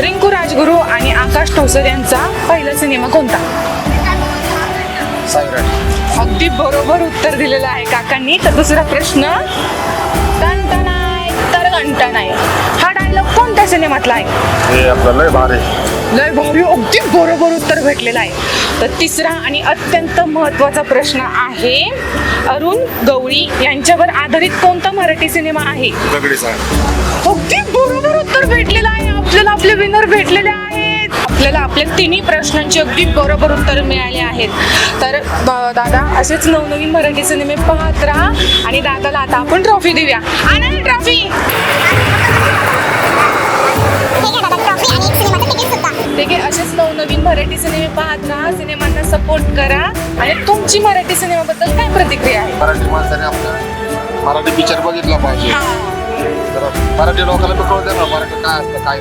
रिंकू राजगुरू आणि आकाश ठोसर यांचा पहिला सिनेमा कोणता? सायराट अगदी बरोबर उत्तर दिलेलं आहे काकांनी. तर दुसरा प्रश्न घंटा नाही तर घंटा नाही हा डायलॉग कोणत्या सिनेमातला आहे? हे आपलं लय भारी. लय भारी अगदी बरोबर उत्तर भेटलेलं आहे. तर तिसरा आणि अत्यंत महत्त्वाचा प्रश्न आहे अरुण गवळी यांच्यावर आधारित कोणता मराठी सिनेमा आहे? दगडी साहेब. अगदी आपले विनर भेटलेले आहेत. आपल्याला आपल्या तिन्ही प्रश्नांची अगदी बरोबर उत्तर मिळाले आहेत. तर ब- दादा असेच नवनवीन मराठी सिनेमे पाहत राहा आणि दादाला आता आपण ट्रॉफी देऊया. आणा ट्रॉफी ठीक आहे असेच नवनवीन मराठी सिनेमे पाहत राहा. सिनेमांना सपोर्ट करा आणि तुमची मराठी सिनेमाबद्दल काय प्रतिक्रिया आहे? मराठी माणसाने आपलं मराठी पिक्चर बघितला पाहिजे. मराठी लोकांना बी कळू द्या ना मराठी काय असतं काय